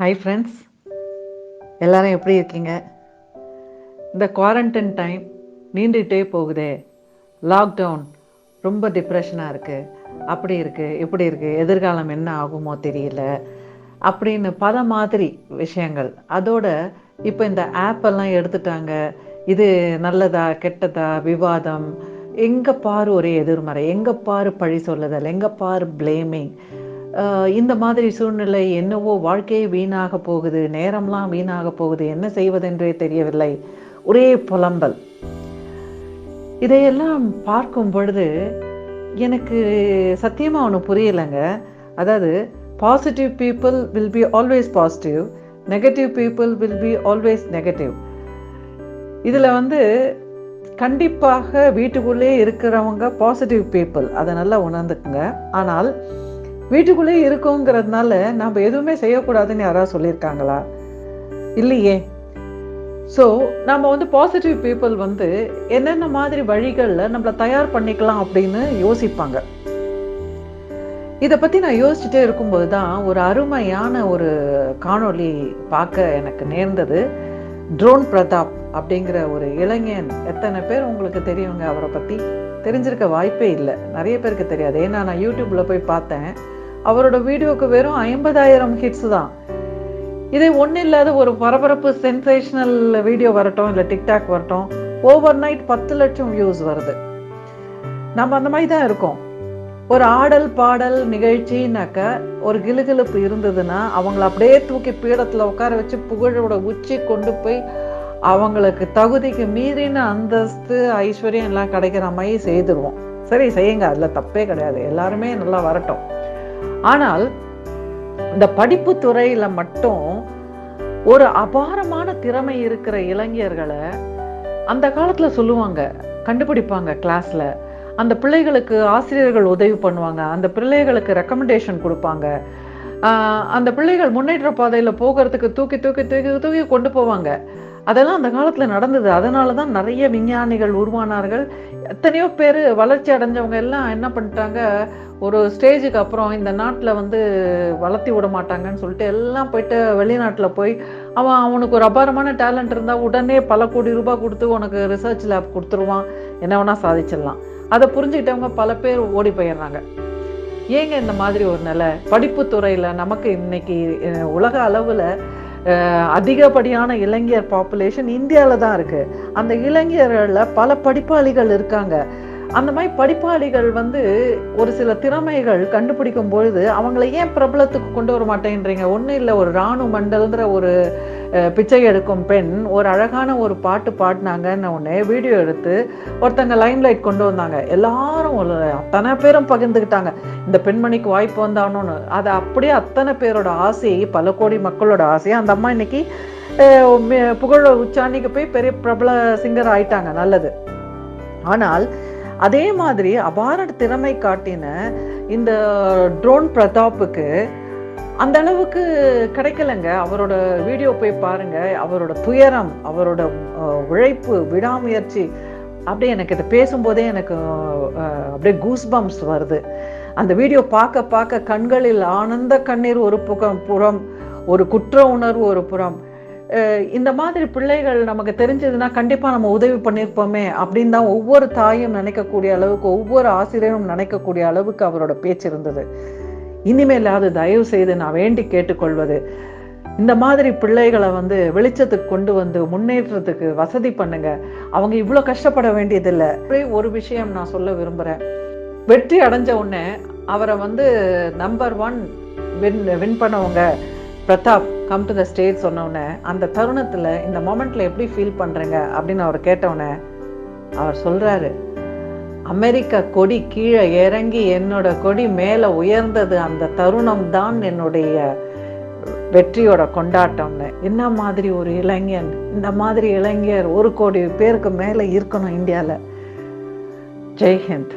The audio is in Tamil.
ஹாய் ஃப்ரெண்ட்ஸ் எல்லாரும் எப்படி இருக்கீங்க? இந்த குவாரண்டைன் டைம் நீண்டுகிட்டே போகுதே. லாக்டவுன் ரொம்ப டிப்ரெஷனாக இருக்குது அப்படி இருக்குது இப்படி இருக்குது எதிர்காலம் என்ன ஆகுமோ தெரியல. அப்படின்னு பல மாதிரி விஷயங்கள். அதோட இப்போ இந்த ஆப்பெல்லாம் எடுத்துட்டாங்க. இது நல்லதா கெட்டதா விவாதம்? எங்கே பாரு ஒரே எதிர்மறை. எங்கே பாரு பழி சொல்லுதல்? எங்கே பாரு பிளேமிங் இந்த மாதிரி சூழ்நிலை என்னவோ வாழ்க்கையே வீணாக போகுது நேரம்லாம் வீணாக போகுது என்ன செய்வதென்றே தெரியவில்லை. ஒரே புலம்பல். இதையெல்லாம் பார்க்கும் பொழுது எனக்கு சத்தியமாக ஒன்று புரியலைங்க. அதாவது positive people will be always positive negative people will be always negative இதில் வந்து கண்டிப்பாக வீட்டுக்குள்ளே இருக்கிறவங்க பாசிட்டிவ் பீப்புள் அதை நல்லா உணர்ந்துக்குங்க. ஆனால் வீட்டுக்குள்ளே இருக்கோங்கிறதுனால நம்ம எதுவுமே செய்யக்கூடாதுன்னு யாராவது சொல்லியிருக்காங்களா? இல்லையே. ஸோ நம்ம வந்து பாசிட்டிவ் பீப்புள் வந்து என்னென்ன மாதிரி வழிகளில் நம்மளை தயார் பண்ணிக்கலாம் அப்படின்னு யோசிப்பாங்க. இதை பற்றி நான் யோசிச்சுட்டே இருக்கும்போது தான் ஒரு அருமையான ஒரு காணொளி பார்க்க எனக்கு நேர்ந்தது. ட்ரோன் பிரதாப் அப்படிங்கிற ஒரு இளைஞன். எத்தனை பேர் உங்களுக்கு தெரியுங்க அவரை பற்றி தெரிஞ்சிருக்க வாய்ப்பே இல்லை. நிறைய பேருக்கு தெரியாது. ஏன்னா நான் யூடியூப்பில் போய் பார்த்தேன். அவரோட வீடியோக்கு வெறும் ஐம்பதாயிரம் ஹிட்ஸ் தான். இதே ஒன்றும் இல்லாத ஒரு பரபரப்பு சென்சேஷனல் வீடியோ வரட்டும் இல்லை டிக்டாக் வரட்டும் ஓவர் நைட் பத்து லட்சம் வியூஸ் வருது. நம்ம அந்த மாதிரி தான் இருக்கோம். ஒரு ஆடல் பாடல் நிகழ்ச்சினாக்க ஒரு கிலுகிலுப்பு இருந்ததுன்னா அவங்கள அப்படியே தூக்கி பீடத்தில் உட்கார வச்சு புகழோட உச்சி கொண்டு போய் அவங்களுக்கு தகுதிக்கு மீறின அந்தஸ்து ஐஸ்வர்யம் எல்லாம் கிடைக்கிற மாதிரி செய்துருவோம். சரி செய்யுங்க. அதில் தப்பே கிடையாது. எல்லாருமே நல்லா வரட்டும். ஆனால் இந்த படிப்பு துறையில மட்டும் ஒரு அபாரமான திறமை இருக்கிற இளைஞர்களை அந்த காலத்துல சொல்லுவாங்க கண்டுபிடிப்பாங்க கிளாஸ்ல அந்த பிள்ளைகளுக்கு ஆசிரியர்கள் உதவி பண்ணுவாங்க அந்த பிள்ளைகளுக்கு ரெக்கமெண்டேஷன் கொடுப்பாங்க. அந்த பிள்ளைகள் முன்னேற்ற பாதையில் போகிறதுக்கு தூக்கி தூக்கி தூக்கி தூக்கி கொண்டு போவாங்க. அதெல்லாம் அந்த காலத்தில் நடந்தது. அதனால தான் நிறைய விஞ்ஞானிகள் உருவானார்கள். எத்தனையோ பேர் வளர்ச்சி அடைஞ்சவங்க எல்லாம் என்ன பண்ணிட்டாங்க? ஒரு ஸ்டேஜுக்கு அப்புறம் இந்த நாட்டில் வந்து வளர்த்தி விட மாட்டாங்கன்னு சொல்லிட்டு எல்லாம் போயிட்டு வெளிநாட்டில் போய் அவன் அவனுக்கு ஒரு அபாரமான டேலண்ட் இருந்தால் உடனே பல கோடி ரூபாய் கொடுத்து உனக்கு ரிசர்ச் லேப் கொடுத்துருவான். என்ன வேணால் சாதிச்சிடலாம். அதை புரிஞ்சுக்கிட்டவங்க பல பேர் ஓடி போயிடுறாங்க. ஏங்க இந்த மாதிரி ஒரு நிலை? படிப்பு துறையில் நமக்கு இன்னைக்கு உலக அளவில் அதிகப்படியான இளைஞர் பாப்புலேஷன் இந்தியாவில் தான் இருக்குது அந்த இளைஞர்களில் பல படிப்பாளிகள் இருக்காங்க. அந்த மாதிரி படிப்பாளிகள் வந்து ஒரு சில திறமைகள் கண்டுபிடிக்கும் பொழுது அவங்கள ஏன் பிரபலத்துக்கு கொண்டு வர மாட்டேன்றீங்க? ஒன்றும் இல்லை ஒரு ராணு மண்டல்ன்ற ஒரு பிச்சை எடுக்கும் பெண் ஒரு அழகான ஒரு பாட்டு பாடினாங்கன்னு ஒன்று வீடியோ எடுத்து ஒருத்தங்க லைன் லைட் கொண்டு வந்தாங்க. எல்லாரும் ஒரு அத்தனை பேரும் பகிர்ந்துக்கிட்டாங்க. இந்த பெண்மணிக்கு வாய்ப்பு வந்தானோன்னு அது அப்படியே அத்தனை பேரோட ஆசை பல கோடி மக்களோட ஆசை. அந்த அம்மா இன்னைக்கு புகழ உச்சாணிக்கு போய் பெரிய பிரபல சிங்கர் ஆயிட்டாங்க. நல்லது. ஆனால் அதே மாதிரி அபார திறமை காட்டின இந்த ட்ரோன் பிரதாப்புக்கு அந்த அளவுக்கு கிடைக்கலங்க. அவரோட வீடியோ போய் பாருங்க. அவரோட துயரம் அவரோட உழைப்பு விடாமுயற்சி அப்படியே எனக்கு இதை பேசும்போதே எனக்கு அப்படியே கூஸ் பம்ப்ஸ் வருது. அந்த வீடியோ பார்க்க பார்க்க கண்களில் ஆனந்த கண்ணீர் ஒரு புறம் புறம் ஒரு குற்ற உணர்வு ஒரு புறம். இந்த மாதிரி பிள்ளைகள் நமக்கு தெரிஞ்சதுன்னா கண்டிப்பாக நம்ம உதவி பண்ணியிருப்போமே அப்படின்னு தான் ஒவ்வொரு தாயும் நினைக்கக்கூடிய அளவுக்கு ஒவ்வொரு ஆசிரியரும் நினைக்கக்கூடிய அளவுக்கு அவரோட பேச்சு இருந்தது. இனிமேலாவது தயவு செய்து நான் வேண்டி கேட்டுக்கொள்வது. இந்த மாதிரி பிள்ளைகளை வந்து வெளிச்சத்துக்கு கொண்டு வந்து முன்னேற்றத்துக்கு வசதி பண்ணுங்க. அவங்க இவ்வளோ கஷ்டப்பட வேண்டியதில்லை. ஒரு விஷயம் நான் சொல்ல விரும்புகிறேன் வெற்றி அடைஞ்ச உடனே அவரை வந்து நம்பர் ஒன் வின் வின் பண்ணவங்க Pratap come to the stage சொன்னோடனே அந்த தருணத்தில் இந்த மொமெண்ட்டில் எப்படி ஃபீல் பண்ணுறீங்க அப்படின்னு அவர் கேட்டவுடனே அவர் சொல்கிறாரு அமெரிக்க கொடி கீழே இறங்கி என்னோட கொடி மேலே உயர்ந்தது. அந்த தருணம் தான் என்னுடைய வெற்றியோட கொண்டாட்டம்னு. என்ன மாதிரி ஒரு இளைஞன் இந்த மாதிரி இளைஞர் ஒரு கோடி பேருக்கு மேலே இருக்கணும் இந்தியாவில். ஜெய்ஹிந்த்